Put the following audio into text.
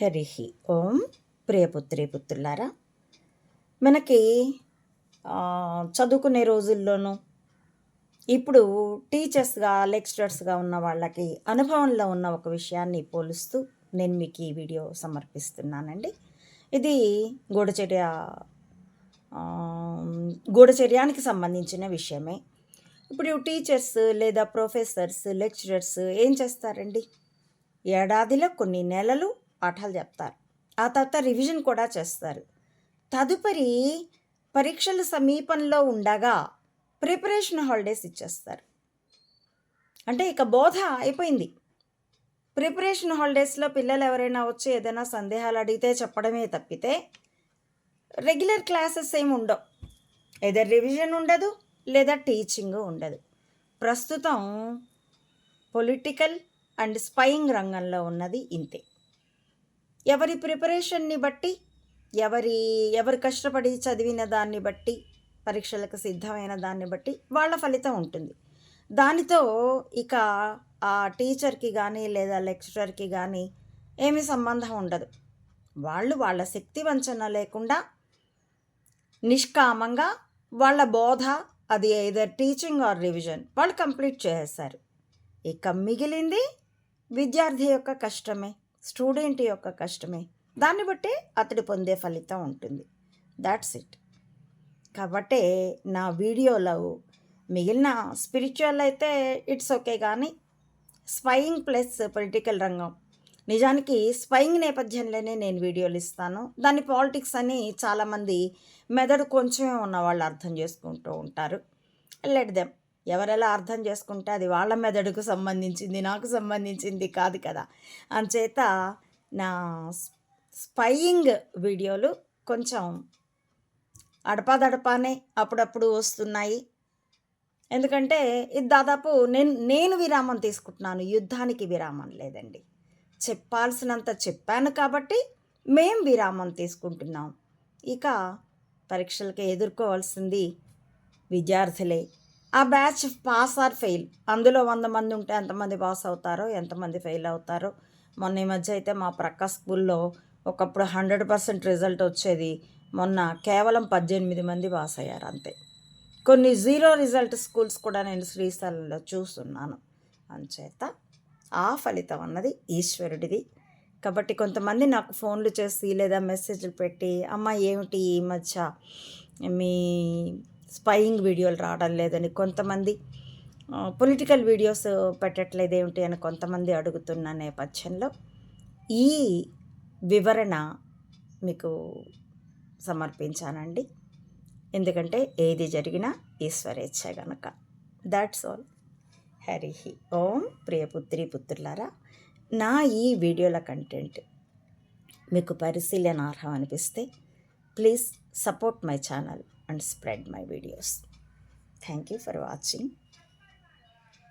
హరి ఓం ప్రియపుత్రి పుత్రులారా మనకి చదువుకునే రోజుల్లోనూ ఇప్పుడు టీచర్స్గా లెక్చరర్స్గా ఉన్న వాళ్ళకి అనుభవంలో ఉన్న ఒక విషయాన్ని పోలుస్తూ నేను మీకు ఈ వీడియో సమర్పిస్తున్నానండి. ఇది గూఢచర్య గూఢచర్యానికి సంబంధించిన విషయమే. ఇప్పుడు టీచర్స్ లేదా ప్రొఫెసర్స్ లెక్చరర్స్ ఏం చేస్తారండి? ఏడాదిలో కొన్ని నెలలు పాఠాలు చెప్తారు. ఆ తర్వాత రివిజన్ కూడా చేస్తారు. తదుపరి పరీక్షలు సమీపంలో ఉండగా ప్రిపరేషన్ హాలిడేస్ ఇచ్చేస్తారు. అంటే ఇక బోధ అయిపోయింది. ప్రిపరేషన్ హాలిడేస్లో పిల్లలు ఎవరైనా వచ్చి ఏదైనా సందేహాలు అడిగితే చెప్పడమే తప్పితే రెగ్యులర్ క్లాసెస్ ఏమి ఉండవు. ఏదో రివిజన్ ఉండదు లేదా టీచింగ్ ఉండదు. ప్రస్తుతం పొలిటికల్ అండ్ స్పయింగ్ రంగంలో ఉన్నది ఇంతే. ఎవరి ప్రిపరేషన్ని బట్టి ఎవరి ఎవరు కష్టపడి చదివిన దాన్ని బట్టి పరీక్షలకు సిద్ధమైన దాన్ని బట్టి వాళ్ళ ఫలితం ఉంటుంది. దానితో ఇక ఆ టీచర్కి కానీ లేదా లెక్చరర్కి కానీ ఏమీ సంబంధం ఉండదు. వాళ్ళు వాళ్ళ శక్తి వంచన లేకుండా నిష్కామంగా వాళ్ళ బోధ అది ఏదర్ టీచింగ్ ఆర్ రివిజన్ వాళ్ళు కంప్లీట్ చేసేస్తారు ఇక మిగిలింది విద్యార్థి యొక్క కష్టమే. స్టూడెంట్ యొక్క కష్టమే. దాన్ని బట్టే అతడు పొందే ఫలితం ఉంటుంది. దాట్స్ ఇట్ కాబట్టి నా వీడియోలో మిగిలిన స్పిరిచువల్ అయితే ఇట్స్ ఓకే కానీ స్పయింగ్ ప్లస్ పొలిటికల్ రంగం. నిజానికి స్పయింగ్ నేపథ్యంలోనే నేను వీడియోలు ఇస్తాను. దాని పాలిటిక్స్ అని చాలామంది మెదడు కొంచెమే ఉన్న వాళ్ళు అర్థం చేసుకుంటూ ఉంటారు. లెట్ దెమ్ ఎవరెలా అర్థం చేసుకుంటే అది వాళ్ళ మెదడుకు సంబంధించింది నాకు సంబంధించింది కాదు కదా. అంచేత నా స్పయింగ్ వీడియోలు కొంచెం అడపాదడపానే అప్పుడప్పుడు వస్తున్నాయి. ఎందుకంటే ఇది దాదాపు నేను నేను విరామం తీసుకుంటున్నాను యుద్ధానికి విరామం లేదండి. చెప్పాల్సినంత చెప్పాను కాబట్టి మేం విరామం తీసుకుంటున్నాం. ఇక పరీక్షలకి ఎదుర్కోవాల్సింది విద్యార్థులే. ఆ బ్యాచ్ పాస్ ఆర్ ఫెయిల్. అందులో వంద మంది ఉంటే ఎంతమంది పాస్ అవుతారో ఎంతమంది ఫెయిల్ అవుతారో. మొన్న ఈ మధ్య అయితే మా ప్రక్క స్కూల్లో ఒకప్పుడు హండ్రెడ్ పర్సెంట్ రిజల్ట్ వచ్చేది. మొన్న కేవలం పద్దెనిమిది మంది పాస్ అయ్యారు అంతే. కొన్ని జీరో రిజల్ట్ స్కూల్స్ కూడా నేను శ్రీశైలంలో చూస్తున్నాను. అంచేత ఆ ఫలితం అన్నది ఈశ్వరుడిది. కాబట్టి కొంతమంది నాకు ఫోన్లు చేసి లేదా మెసేజ్లు పెట్టి అమ్మ ఏమిటి ఈ మధ్య మీ స్పయింగ్ వీడియోలు రావడం లేదని కొంతమంది పొలిటికల్ వీడియోస్ పెట్టట్లేదు ఏమిటి అని కొంతమంది అడుగుతున్న నేపథ్యంలో ఈ వివరణ మీకు సమర్పించానండి. ఎందుకంటే ఏది జరిగినా ఈశ్వరేచ్ఛ గనక. దాట్స్ ఆల్ హరి ఓం ప్రియపుత్రి పుత్రులారా నా ఈ వీడియోల కంటెంట్ మీకు పరిశీలనార్హం అనిపిస్తే please support my channel. and spread my videos. Thank you for watching.